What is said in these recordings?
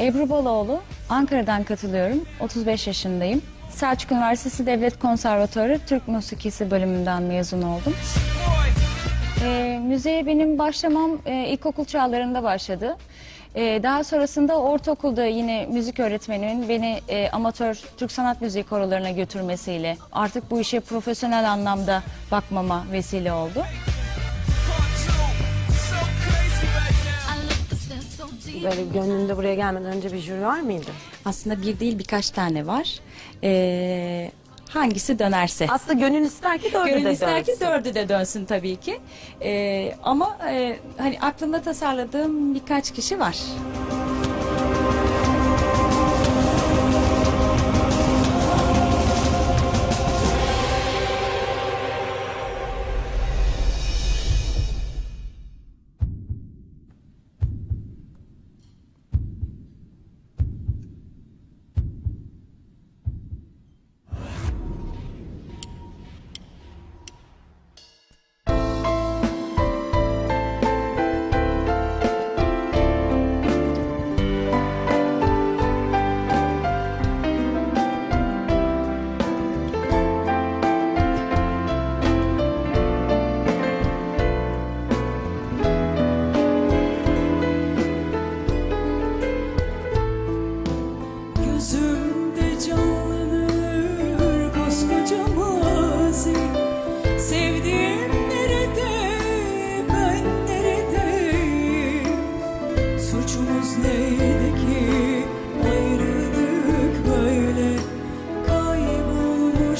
Ebru Baloğlu, Ankara'dan katılıyorum. 35 yaşındayım. Selçuk Üniversitesi Devlet Konservatuarı Türk Musikisi bölümünden mezun oldum. Ee, müziğe benim başlamam e, ilkokul çağlarında başladı. Ee, daha sonrasında ortaokulda yine müzik öğretmenimin beni e, amatör Türk sanat müziği korolarına götürmesiyle artık bu işe profesyonel anlamda bakmama vesile oldu. Böyle gönlünde buraya gelmeden önce bir jüri var mıydı? Aslında bir değil birkaç tane var. Ee, hangisi dönerse. Aslında gönül ister ki dördü Gönül de ister ki dönsün. dördü de dönsün tabii ki. Ee, ama e, hani aklımda tasarladığım birkaç kişi var.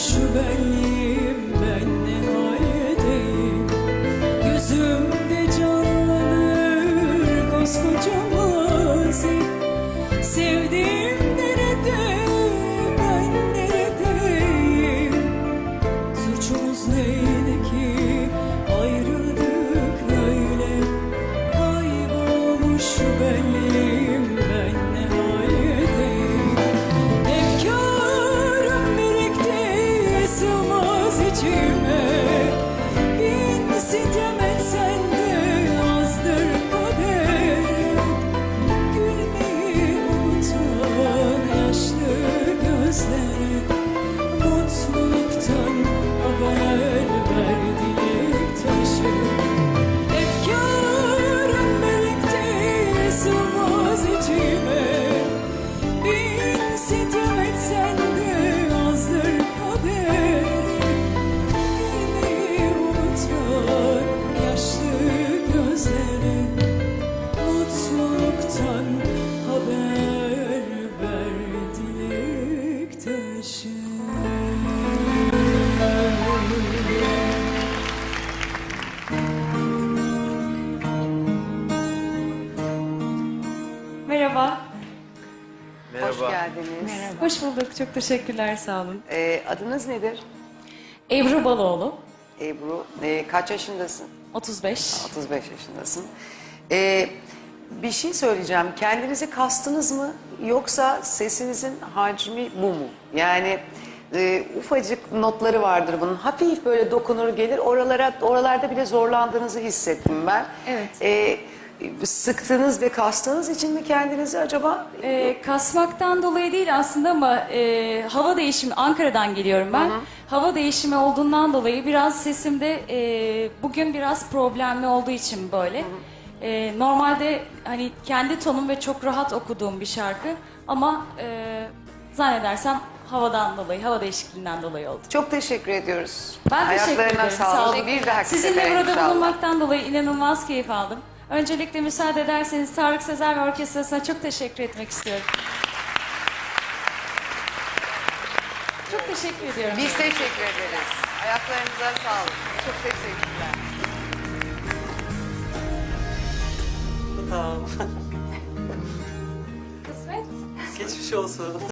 Kaybolmuş benliğim, ben ne Gözümde canlanır koskoca mazi Sevdiğim nerede, ben neredeyim Suçumuz neydi Hoş geldiniz. Hoş bulduk. Çok teşekkürler. Sağ olun. Ee, adınız nedir? Ebru Baloğlu. Ebru. Ee, kaç yaşındasın? 35. 35 yaşındasın. Ee, bir şey söyleyeceğim. Kendinizi kastınız mı yoksa sesinizin hacmi bu mu? Yani e, ufacık notları vardır bunun. Hafif böyle dokunur gelir. Oralara oralarda bile zorlandığınızı hissettim ben. Evet. Ee, sıktığınız ve kastığınız için mi kendinizi acaba? Ee, kasmaktan dolayı değil aslında ama e, hava değişimi Ankara'dan geliyorum ben. Hava değişimi olduğundan dolayı biraz sesimde e, bugün biraz problemli olduğu için böyle. E, normalde hani kendi tonum ve çok rahat okuduğum bir şarkı ama e, zannedersem havadan dolayı, hava değişikliğinden dolayı oldu. Çok teşekkür ediyoruz. Ben teşekkür Ayaklarına ederim. sağlık. Sağ olun. Bir dahaki Sizinle burada inşallah. bulunmaktan dolayı inanılmaz keyif aldım. Öncelikle müsaade ederseniz Tarık Sezer ve Orkestrası'na çok teşekkür etmek istiyorum. Çok teşekkür ediyorum. Biz teşekkür ederiz. Ayaklarınıza sağlık. Çok teşekkürler. Tamam. Kısmet. Geçmiş olsun.